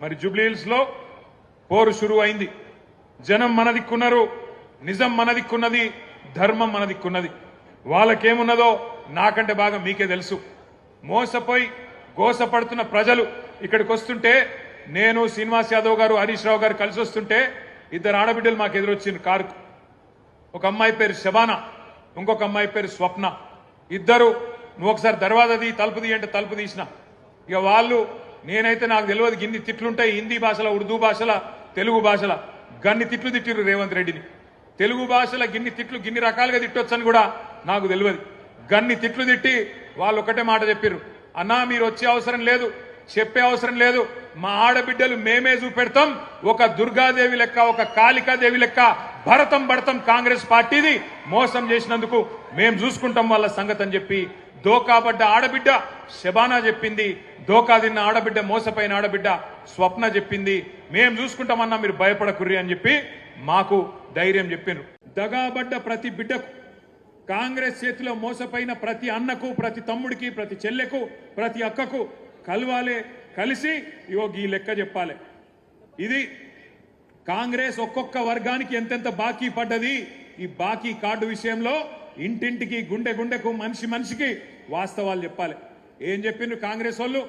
మరి జూబ్లీహిల్స్లో పోరు షురు అయింది జనం మన దిక్కున్నారు నిజం మన దిక్కున్నది ధర్మం మన దిక్కున్నది. వాళ్ళకేమున్నదో నాకంటే బాగా మీకే తెలుసు. మోసపోయి గోసపడుతున్న ప్రజలు ఇక్కడికి వస్తుంటే నేను శ్రీనివాస్ యాదవ్ గారు హరీష్ రావు గారు కలిసి వస్తుంటే ఇద్దరు ఆడబిడ్డలు మాకు ఎదురొచ్చింది కారుకు ఒక అమ్మాయి పేరు శబానా ఇంకొక అమ్మాయి పేరు స్వప్న. ఇద్దరు నువ్వు ఒకసారి దర్వాజా తీ తలుపు తీయంటే తలుపు తీసిన. ఇక వాళ్ళు నేనైతే నాకు తెలియదు గిన్ని తిట్లుంటాయి హిందీ భాషల ఉర్దూ భాషల తెలుగు భాషల. గన్ని తిట్లు తిట్టిరు రేవంత్ రెడ్డిని. తెలుగు భాషల గిన్ని తిట్లు గిన్ని రకాలుగా తిట్టొచ్చని కూడా నాకు తెలియదు. గన్ని తిట్లు తిట్టి వాళ్ళు ఒకటే మాట చెప్పిర్రు. అన్నా మీరు వచ్చే అవసరం లేదు. చెప్పే అవసరం లేదు. మా ఆడబిడ్డలు మేమే చూపెడతాం. ఒక దుర్గాదేవి లెక్క ఒక కాళికాదేవి లెక్క భరతం భరతం కాంగ్రెస్ పార్టీది మోసం చేసినందుకు మేము చూసుకుంటాం వాళ్ళ సంగతి అని చెప్పి దోకాబడ్డ ఆడబిడ్డ శబానా చెప్పింది. దోకా తిన్న ఆడబిడ్డ మోసపోయిన ఆడబిడ్డ స్వప్న చెప్పింది. మేం చూసుకుంటామన్నా మీరు భయపడకుర్రి అని చెప్పి మాకు ధైర్యం చెప్పిండ్రు దగాబడ్డ ప్రతి బిడ్డకు కాంగ్రెస్ చేతిలో మోసపోయిన ప్రతి అన్నకు ప్రతి తమ్ముడికి ప్రతి చెల్లెకు ప్రతి అక్కకు కలవాలే కలిసి ఇగో ఈ లెక్క చెప్పాలి. ఇది కాంగ్రెస్ ఒక్కొక్క వర్గానికి ఎంతెంత బాకీ పడ్డది? ఈ బాకీ కార్డు విషయంలో ఇంటింటికి గుండె గుండెకు మనిషి మనిషికి వాస్తవాలు చెప్పాలి. ఏం చెప్పిండ్రు కాంగ్రెస్ వాళ్ళు?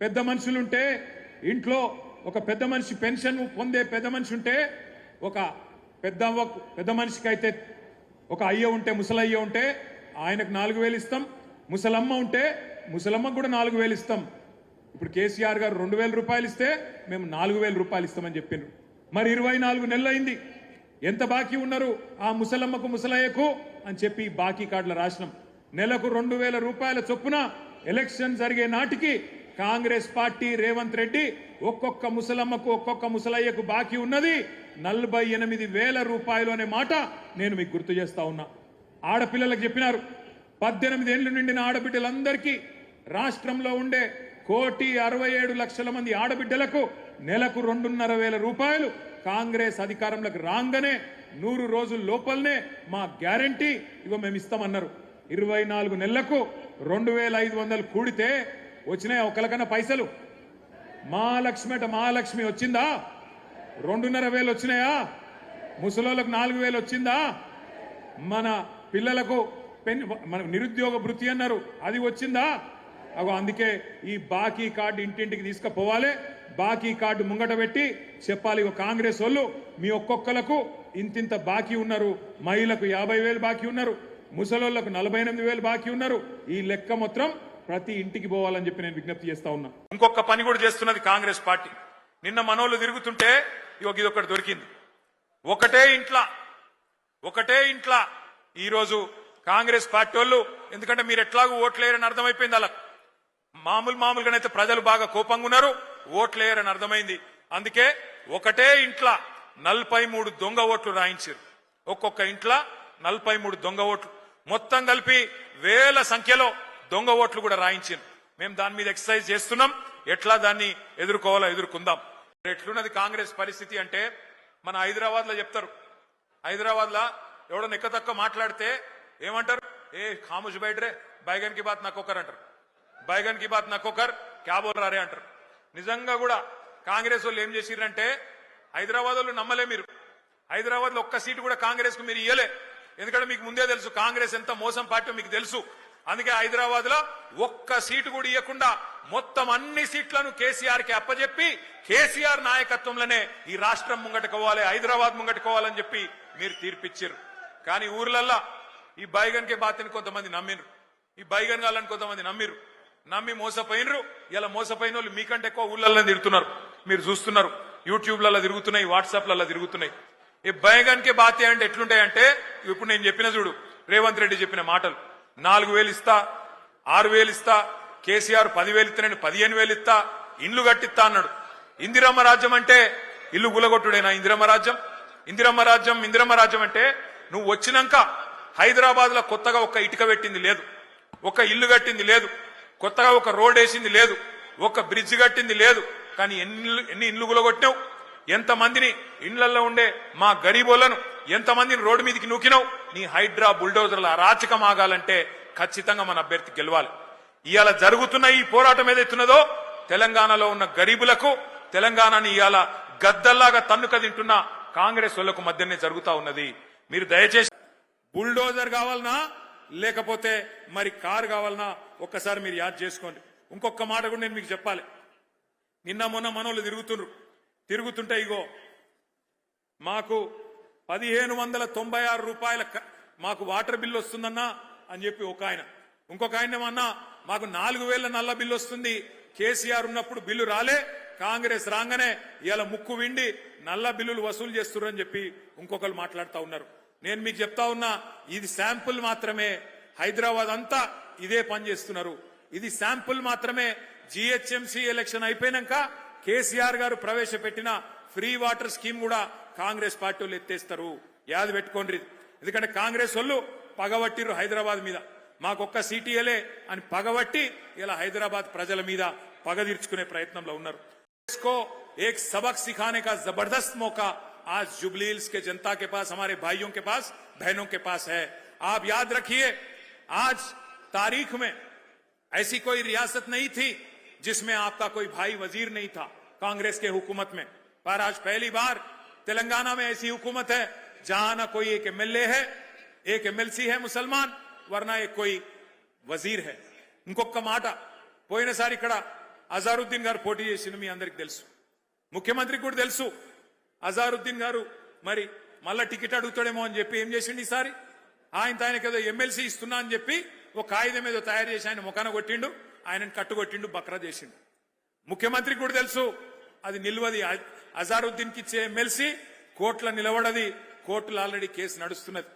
పెద్ద మనుషులుంటే ఇంట్లో ఒక పెద్ద మనిషి పెన్షన్ పొందే పెద్ద మనిషి ఉంటే ఒక పెద్ద పెద్ద మనిషికి అయితే ఒక అయ్య ఉంటే ముసలయ్య ఉంటే ఆయనకు నాలుగు వేలు ఇస్తాం. ముసలమ్మ ఉంటే ముసలమ్మకు కూడా నాలుగు వేలు ఇస్తాం. ఇప్పుడు కేసీఆర్ గారు రెండు వేల రూపాయలు ఇస్తే మేము నాలుగు వేల రూపాయలు ఇస్తామని చెప్పిండ్రు. మరి ఇరవై నాలుగు నెలలు అయింది. ఎంత బాకీ ఉన్నారు? ఆ ముసలమ్మకు ముసలయ్యకు అని చెప్పి బాకీ కార్డులు రాసినాం నెలకు రెండు వేల రూపాయల చొప్పున ఎలక్షన్ జరిగే నాటికి కాంగ్రెస్ పార్టీ రేవంత్ రెడ్డి ఒక్కొక్క ముసలమ్మకు ఒక్కొక్క ముసలయ్యకు బాకీ ఉన్నది నలభై ఎనిమిది వేల రూపాయలు అనే మాట నేను మీకు గుర్తు చేస్తా ఉన్నా. ఆడపిల్లలకు చెప్పినారు. పద్దెనిమిది ఏళ్ళు నిండిన ఆడబిడ్డలందరికీ రాష్ట్రంలో ఉండే కోటి అరవై ఏడు లక్షల మంది ఆడబిడ్డలకు నెలకు రెండున్నర వేల రూపాయలు కాంగ్రెస్ అధికారంలోకి రాగానే నూరు రోజుల లోపలనే మా గ్యారంటీ ఇవ మేము ఇస్తామన్నారు. ఇరవై నాలుగు నెలలకు రెండు వేల ఐదు వందలు కూడితే వచ్చినాయి ఒకరికన్నా పైసలు. మహాలక్ష్మి అట మహాలక్ష్మి వచ్చిందా? రెండున్నర వేలు వచ్చినాయా? ముసలోళ్ళకు నాలుగు వేలు వచ్చిందా? మన పిల్లలకు పెన్ మన నిరుద్యోగ వృత్తి అన్నారు. అది వచ్చిందా? అగో అందుకే ఈ బాకీ కార్డు ఇంటింటికి తీసుకుపోవాలి. బాకీ కార్డు ముంగట పెట్టి చెప్పాలి కాంగ్రెస్ వాళ్ళు మీ ఒక్కొక్కలకు ఇంతింత బాకీ ఉన్నారు. మహిళలకు యాభై వేలు బాకీ ఉన్నారు. ముసలోళ్ళకు నలభై ఎనిమిది వేలు బాకీ ఉన్నారు. ఈ లెక్క మొత్తం ప్రతి ఇంటికి పోవాలని చెప్పి నేను విజ్ఞప్తి చేస్తా ఉన్నా. ఇంకొక పని కూడా చేస్తున్నది కాంగ్రెస్ పార్టీ. నిన్న మనోళ్ళు తిరుగుతుంటే ఇగో ఇది ఒకటి దొరికింది. ఒకటే ఇంట్లా ఒకటే ఇంట్లా ఈరోజు కాంగ్రెస్ పార్టీ వాళ్ళు ఎందుకంటే మీరు ఎట్లాగూ ఓట్లేరని అర్థమైపోయింది అలా మామూలు మామూలుగానైతే ప్రజలు బాగా కోపంగా ఉన్నారు. ఓట్లేయరని అర్థమైంది. అందుకే ఒకటే ఇంట్లో నలభై మూడు దొంగ ఓట్లు రాయించారు ఒక్కొక్క ఇంట్లో నలభై మూడు దొంగ ఓట్లు. మొత్తం కలిపి వేల సంఖ్యలో దొంగ ఓట్లు కూడా రాయించారు మేము దాని మీద ఎక్సర్సైజ్ చేస్తున్నాం. ఎట్లా దాన్ని ఎదుర్కోవాలో ఎదుర్కొందాం. ఎట్లున్నది కాంగ్రెస్ పరిస్థితి అంటే మన హైదరాబాద్లో చెప్తారు. హైదరాబాద్లో ఎవడో నెక్క తక్కువ మాట్లాడితే ఏమంటారు? ఏ ఖాముష్ బయటరే బైగన్కి బాత్ నక్కొకర్ అంటారు బైగన్కి బాత్ నక్కొకర్ క్యాబోల్ రారే అంటారు. నిజంగా కూడా కాంగ్రెస్ వాళ్ళు ఏం చేసిరంటే హైదరాబాద్ వాళ్ళు నమ్మలే మీరు. హైదరాబాద్లో ఒక్క సీటు కూడా కాంగ్రెస్కు మీరు ఇయ్యలే. ఎందుకంటే మీకు ముందే తెలుసు కాంగ్రెస్ ఎంత మోసం పార్టీ మీకు తెలుసు. అందుకే హైదరాబాద్లో ఒక్క సీటు కూడా ఇవ్వకుండా మొత్తం అన్ని సీట్లను కేసీఆర్కి అప్పజెప్పి కేసీఆర్ నాయకత్వంలోనే ఈ రాష్ట్రం ముంగట్టుకోవాలి హైదరాబాద్ ముంగట్టుకోవాలని చెప్పి మీరు తీర్పిచ్చారు. కానీ ఊర్లల్లా ఈ బైగన్కి బాతిని కొంతమంది నమ్మిరు ఈ బైగన్ గాలని కొంతమంది నమ్మిరు నమ్మి మోసపోయినరు. ఇలా మోసపోయిన వాళ్ళు మీకంటే ఎక్కువ ఊళ్ళల్లో తిరుగుతున్నారు మీరు చూస్తున్నారు. యూట్యూబ్లలో తిరుగుతున్నాయి వాట్సాప్లలో తిరుగుతున్నాయి. ఈ భయగానికే కి బాతే అంటే ఎట్లుంటాయంటే ఇప్పుడు నేను చెప్పిన చూడు రేవంత్ రెడ్డి చెప్పిన మాటలు. నాలుగు వేలు ఇస్తా ఆరు వేలు ఇస్తా కేసీఆర్ పదివేలు ఇస్తా నేను పదిహేను వేలు ఇస్తా ఇండ్లు కట్టిస్తా అన్నాడు. ఇందిరమ్మ రాజ్యం అంటే ఇల్లు గులగొట్టుడేనా ఇందిరమ్మ రాజ్యం? ఇందిరమ్మ రాజ్యం ఇందిరమ్మ రాజ్యం అంటే నువ్వు వచ్చినాక హైదరాబాద్లో కొత్తగా ఒక్క ఇటుక పెట్టింది లేదు. ఒక ఇల్లు కట్టింది లేదు. కొత్తగా ఒక రోడ్ వేసింది లేదు ఒక బ్రిడ్జ్ కట్టింది లేదు కానీ ఎన్ని ఇల్లు- ఎన్ని ఇల్లు గులగొట్టినావు? ఎంతమందిని ఇండ్లలో ఉండే మా గరీబోళ్ళను ఎంతమందిని రోడ్డు మీదకి నూకినావు? నీ హైడ్రా బుల్డోజర్ల అరాచకం ఆగాలంటే ఖచ్చితంగా మన అభ్యర్థి గెలవాలి. ఇవాళ జరుగుతున్న ఈ పోరాటం ఏదైతున్నదో తెలంగాణలో ఉన్న గరీబులకు తెలంగాణని ఇవాళ గద్దల్లాగా తన్నుక తింటున్న కాంగ్రెస్ వాళ్ళకు మధ్యనే జరుగుతా ఉన్నది. మీరు దయచేసి బుల్డోజర్ కావాలనా? లేకపోతే మరి కారు కావాలన్నా ఒక్కసారి మీరు యాద్ చేసుకోండి. ఇంకొక మాట కూడా నేను మీకు చెప్పాలి. నిన్న మొన్న మనోళ్ళు తిరుగుతున్నారు తిరుగుతుంటే ఇగో మాకు పదిహేను వందల తొంభై ఆరు రూపాయల క- మాకు వాటర్ బిల్లు వస్తుందన్నా అని చెప్పి ఒక ఆయన. ఇంకొక ఆయన ఏమన్నా మాకు నాలుగు వేల నల్ల బిల్లు వస్తుంది కేసీఆర్ ఉన్నప్పుడు బిల్లు రాలే కాంగ్రెస్ రాగానే ఇలా ముక్కు విండి నల్ల బిల్లులు వసూలు చేస్తున్నారని చెప్పి ఇంకొకరు మాట్లాడుతూ ఉన్నారు. నేను మీకు చెప్తా ఉన్నా ఇది శాంపుల్ మాత్రమే. హైదరాబాద్ అంతా ఇదే పని చేస్తున్నారు. ఇది శాంపుల్ మాత్రమే. జిహెచ్ఎంసి ఎలక్షన్ అయిపోయినాక కేసీఆర్ గారు ప్రవేశపెట్టిన ఫ్రీ వాటర్ స్కీమ్ కూడా కాంగ్రెస్ పార్టీ వాళ్ళు ఎత్తేస్తారు. యాది పెట్టుకోండి. ఎందుకంటే కాంగ్రెస్ వాళ్ళు పగబట్టిరు హైదరాబాద్ మీద. మాకొక్క సీటీఎలే అని పగబట్టి ఇలా హైదరాబాద్ ప్రజల మీద పగ తీర్చుకునే ప్రయత్నంలో ఉన్నారు. ఏక్ సబక్ సిఖానే కా జబర్దస్త్ మోకా मौका आज जुबलील्स के जनता के पास हमारे भाइयों के पास बहनों के पास है आप याद रखिए आज तारीख में ऐसी कोई रियासत नहीं थी जिसमें आपका कोई भाई वजीर नहीं था कांग्रेस के हुकूमत में पर आज पहली बार तेलंगाना में ऐसी हुकूमत है जहां ना कोई एक एमएलए है एक एमएलसी है मुसलमान वरना एक कोई వజీర్ హే ఇంకొక మాట పోయినసారి ఇక్కడ అజారుద్దీన్ గారు పోటీ చేసిండు మీ అందరికి తెలుసు ముఖ్యమంత్రికి కూడా తెలుసు అజారుద్దీన్ గారు మరి మళ్ళా టికెట్ అడుగుతాడేమో అని చెప్పి ఏం చేసిండు ఈసారి? ఆయన ఆయనకి ఏదో ఎమ్మెల్సీ ఇస్తున్నా అని చెప్పి ఒక కాగితం ఏదో తయారు చేసి ఆయన ముఖాన కొట్టిండు ఆయనను కట్టుకొట్టిండు బక్రా చేసిండు. ముఖ్యమంత్రికి కూడా తెలుసు అది నిల్వది. అజారుద్దీన్కి ఇచ్చే ఎమ్మెల్సీ కోర్టులో నిలబడది. కోర్టులు ఆల్రెడీ కేసు నడుస్తున్నది.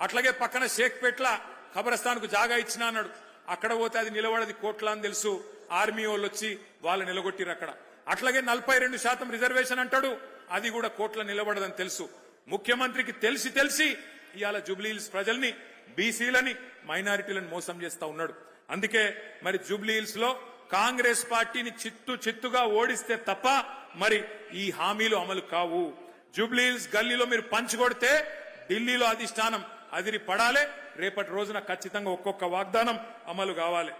అట్లాగే పక్కన షేక్పేట్ల ఖబరస్థాన్కు జాగా ఇచ్చినా అన్నాడు. అక్కడ పోతే అది నిలబడది కోట్ల అని తెలుసు. ఆర్మీ వాళ్ళు వచ్చి వాళ్ళు నిలగొట్టిరు అక్కడ. అట్లాగే నలభై రెండు శాతం రిజర్వేషన్ అంటాడు. అది కూడా కోట్ల నిలబడదని తెలుసు. ముఖ్యమంత్రికి తెలిసి తెలిసి ఇవాళ జూబ్లీహిల్స్ ప్రజల్ని బీసీలని మైనారిటీలను మోసం చేస్తా ఉన్నాడు. అందుకే మరి జూబ్లీహిల్స్లో కాంగ్రెస్ పార్టీని చిత్తు చిత్తుగా ఓడిస్తే తప్ప మరి ఈ హామీలు అమలు కావు. జూబ్లీహిల్స్ గల్లీలో మీరు పంచుకొడితే ఢిల్లీలో అధిష్టానం అదిరి పడాలి రేపటి రోజున ఖచ్చితంగా ఒక్కొక్క వాగ్దానం అమలు కావాలి.